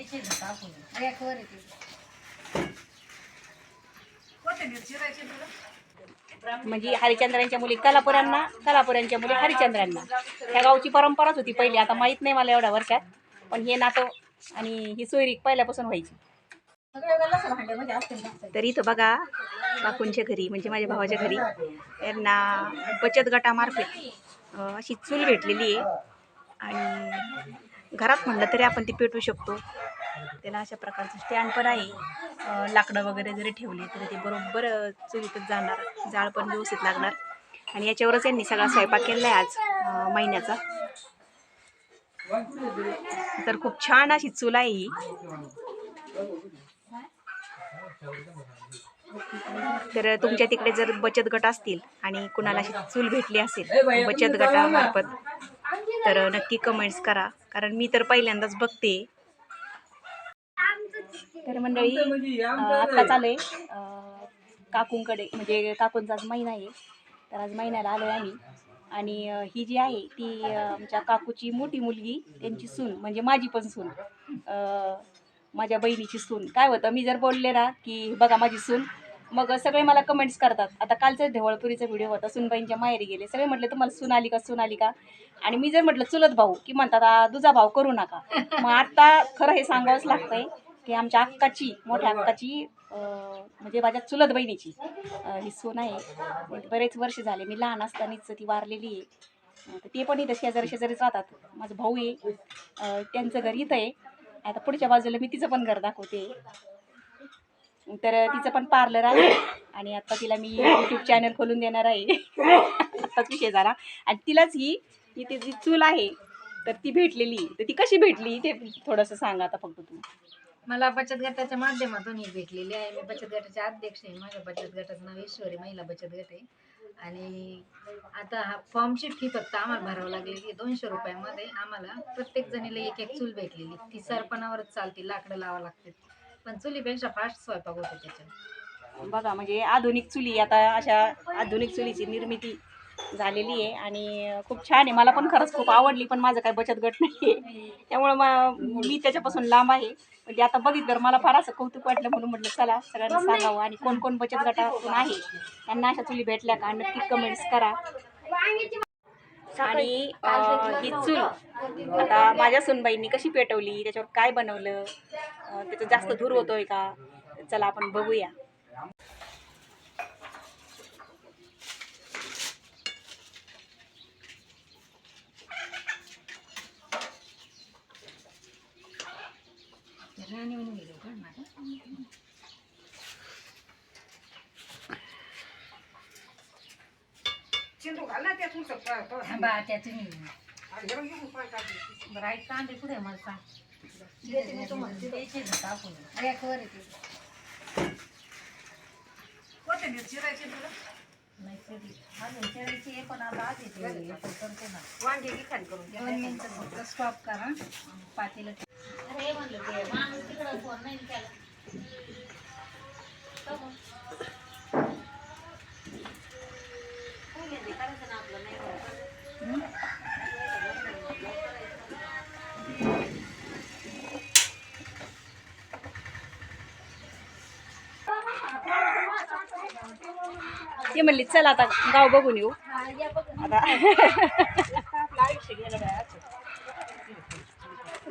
रॅकवर म्हणजे हरिचंद्रांच्या मुली कलापुरांना कलापुरांच्या मुली हरिचंद्रांना. ह्या गावची परंपराच होती पहिली. आता माहीत नाही मला एवढ्या वर्षात. पण हे नातं आणि ही सोयरी पहिल्यापासून व्हायची. तर इथं बघा काकूंच्या घरी म्हणजे माझ्या भावाच्या घरी यांना बचत गटामार्फत अशी चूल भेटलेली आहे. आणि घरात म्हणलं तरी आपण ती पेटवू शकतो. त्याला अशा प्रकारचं स्टँड पण आहे. लाकडं वगैरे जरी ठेवली तरी ते बरोबर चुलीतच जाणार. जाळ पण व्यवस्थित लागणार. आणि याच्यावरच यांनी सगळा स्वयंपाक केला आहे आज महिन्याचा. तर खूप छान अशी चूल आहे ही. तर तुमच्या तिकडे जर बचत गट असतील आणि कुणाला अशी चूल भेटली असेल बचत गटामार्फत तर नक्की कमेंट्स करा. कारण मी तर पहिल्यांदाच बघते. तर मंडळी अं, आत्ता चालू काकूंकडे म्हणजे काकूंचा आज महिना आहे. तर आज महिन्याला आलो आहे आम्ही. आणि ही जी आहे ती आमच्या काकूची मोठी मुलगी त्यांची सून म्हणजे माझी पण सून. माझ्या बहिणीची सून. काय होतं मी जर बोलले ना की बघा माझी सून मग सगळे मला कमेंट्स करतात. आता कालचा ढेवळपुरीचा व्हिडिओ होता सुनबाईंच्या माहेरी गेले. सगळे म्हटले तुम्हाला सून आली का सून आली का? आणि मी जर म्हटलं चुलत भाऊ. की म्हणतात दुजा भाऊ करू नका. मग आता खरं हे सांगावंच लागतंय की आमच्या अक्काची मोठ्या अक्काची म्हणजे माझ्या चुलत बहिणीची ही सून आहे. म्हणजे बरेच वर्ष झाले मी लहान असतानाच ती वारलेली आहे. तर ते पण इथं शेजारी शेजारीच राहतात. माझं भाऊ आहे त्यांचं घर इथं आहे. आता पुढच्या बाजूला मी तिचं पण घर दाखवते. तर तिचं पण पार्लर आहे. आणि आता तिला मी यूट्यूब चॅनल खोलून देणार आहे. आत्ताच विषय झाला आणि तिलाच ही इथे जी चूल आहे. तर ती भेटलेली. तर ती कशी भेटली? ते थोडंसं सांगा आता फक्त तू मला बचत गटाच्या माध्यमातून ही भेटलेली आहे. मी बचत गटाचे अध्यक्ष आहे. माझ्या बचत गटाचं नाव ईश्वरी महिला बचत गट आहे. आणि आता हा फॉर्मची फी फक्त आम्हाला भरावं लागलेली आहे. दोनशे रुपयामध्ये आम्हाला प्रत्येक जणीला एक एक चूल भेटलेली. ती सरपणावरच चालते. लाकडं लावावं लागते पण चुलीपेक्षा फास्ट स्वयंपाक होतो त्याच्यात. बघा म्हणजे आधुनिक चुली आता अशा आधुनिक चुलीची निर्मिती झालेली आहे आणि खूप छान आहे. मला पण खरंच खूप आवडली पण माझं काही बचत गट नाही आहे त्यामुळं मी त्याच्यापासून लांब आहे. म्हणजे आता बघितलं मला फार असं कौतुक वाटलं म्हणून म्हटलं चला सगळ्यांना सांगावं आणि कोण कोण बचत गटातून आहे. त्यांना अशा चुली भेटल्या का? नक्की कमेंट्स करा. आणि अं, ही चूल आता माझ्या सुनबाईंनी कशी पेटवली? त्याच्यावर काय बनवलं? त्याचा जास्त धूर होतोय का? चला आपण बघूया. मी बरं ऐक कांदे पुढे मला सांग. द्यायचे ना टाकून रॅकवर येते नाही कधी अजून चिरायची आहे पण आता आज येते आपण करते ना दोन मिनिटं फक्त स्टॉप करा पातेलं अरे म्हणलं ते माणूस तिकडं फोन नाही त्याला ती म्हणली चल आता गाव बघून येऊ.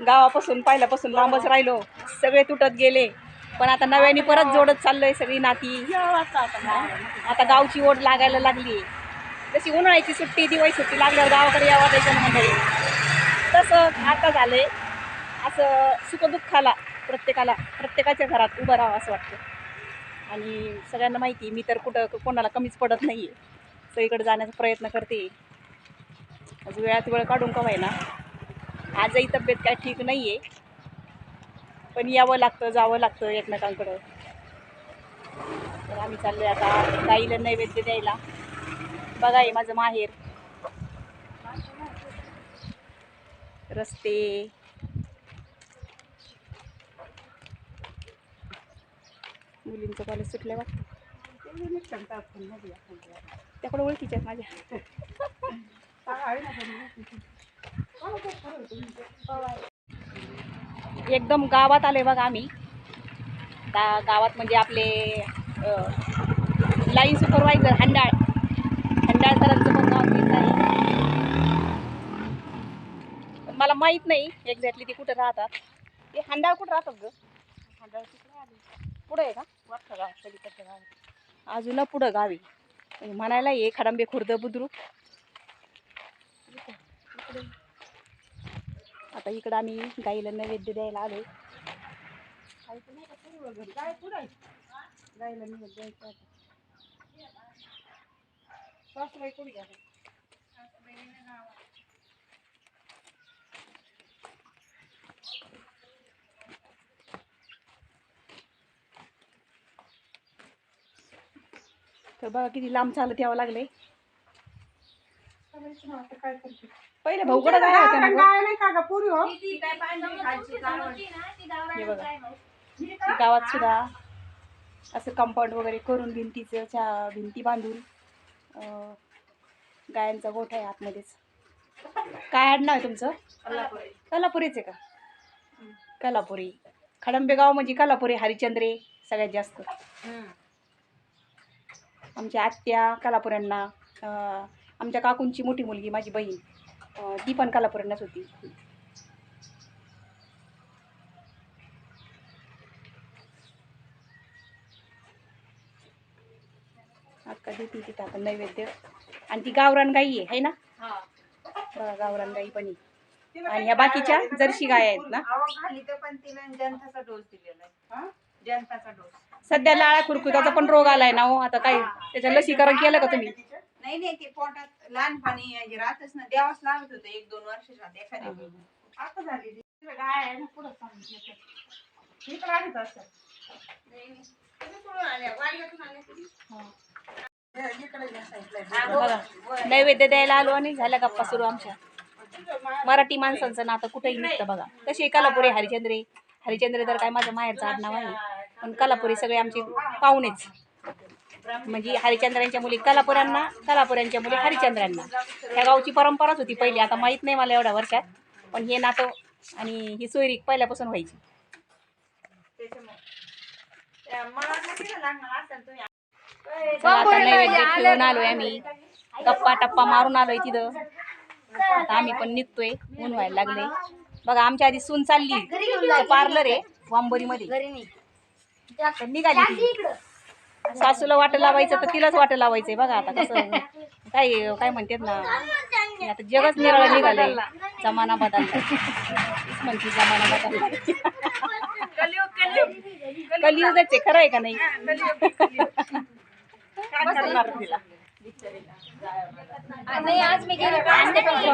गावापासून पहिल्यापासून लांबच राहिलो. सगळे तुटत गेले. पण आता नव्याने परत जोडत चाललोय सगळी नाती. आता गावची ओढ लागायला लागली. जशी उन्हाळ्याची सुट्टी दिवाळी सुट्टी लागल्यावर गावाकडे यावं त्याच्या मंडळी. तसं आता झालंय. असं सुखदुःखाला प्रत्येकाला प्रत्येकाच्या घरात उभं राहावं असं वाटतं. आणि सगळ्यांना माहिती मी तर कुठं कोणाला कमीच पडत नाही आहे सगळीकडे जाण्याचा प्रयत्न करते. आज वेळात वेळ काढून का ना आजही तब्येत काय ठीक नाही आहे पण यावं लागतं जावं लागतं एकमेकांकडं. तर आम्ही चाललो आहे आता गाईला नैवेद्य द्यायला. बघा आहे माझं माहेर. रस्ते. मुलींचं कॉलेज सुटलं वाटतं. त्याकडे ओळखीच्या आहेत माझ्या. एकदम गावात आले बघा आम्ही. गावात म्हणजे आपले लाईन सुपरवायझर हंडाळ. हंडाळकरांचं पण गाव पण मला माहीत नाही एक्झॅक्टली ते कुठं राहतात. ते हंडाळ कुठं राहतात ग? हंडाळ पुढं आहे का? वाटतं गाव पलीकडचं गाव अजून पुढं गावी. म्हणजे म्हणायला ये खडांबे खुर्द बुद्रुक. आता इकडं आम्ही गाईला नैवेद्य द्यायला आलोय. गाय पुढं आहे गाईला नैवेद्य द्यायचं आता. सासूबाई कुठे गेल्या? तर बघा किती लांब चालत यावं लागलंय. पहिले भाऊकडे काय होतं ना गं? हे? बघा. ती गावात सुद्धा असं कंपाऊंड वगैरे करून भिंतीचं भिंती बांधून. अं, गायांचा गोठा आहे आतमध्येच. काय आडनाव आहे तुमचं? कलापुरीच आहे का? कलापुरी खडंबे गाव म्हणजे कलापुरी हरिचंद्रे सगळ्यात जास्त. आमच्या आत्या कलापुऱ्यांना अं, आमच्या काकूंची मोठी मुलगी माझी बहीण ती पण कलापुऱ्यांनाच होती. अक्का देते तिथं आता नैवेद्य. आणि ती गावरान गाई आहे है ना? बघा गावरान गाई पण आणि ह्या बाकीच्या जर्शी गाय आहेत ना? जनताचा डोस दिलेला आहे. जनताचा डोस. सध्या लाळा खुरकुताचा पण रोग आलाय ना हो आता काय त्याचं लसीकरण केलं का तुम्ही नाही नाही ते पोटात लहानपणी म्हणजे राहतच ना द्यावाच लागत होतं एक दोन एखाद्या. आता झाली ती. गाय आहे ना पुढं सांगितलं तर. इकडं आणत असतात. नाही, नाही. तुम्ही कुठून आल्या? वाडीतून आल्या तुम्ही? इकडे या साईडला आहे. बघा नैवेद्य द्यायला आलो आणि झाल्या गप्पा सुरू आमच्या मराठी माणसांचं नातं कुठेही निघतं बघा तसे कलापुरी हरिचंद्रे हरिचंद्रे तर काय माझं माहेरचं आडनाव आहे पण कलापुरी सगळे आमचे पाहुणेच. म्हणजे हरिचंद्रांच्या मुली कलापुऱ्यांना कलापुऱ्यांच्या मुली हरिचंद्रांना. त्या गावची परंपराच होती पहिली. आता माहीत नाही मला एवढ्या वर्षात. पण हे नातं आणि ही सोयरी पहिल्यापासून व्हायची. ठेवून आलोय आम्ही. गप्पा टप्पा मारून आलोय तिथं. आता आम्ही पण निघतोय ऊन व्हायला लागले बघा आमच्या आधी सून चालली. पार्लर आहे वांबोरीमध्ये. निघाली ती. सासूला वाट लावायचं तर तिलाच वाट लावायचंय बघा आता कसं काय काय म्हणतात ना आता जगच निराळं निघालंय. जमाना बदलला तीच म्हणते जमाना बदलला कलियुगच आहे खरं आहे का नाही? नाही आज मी गेले.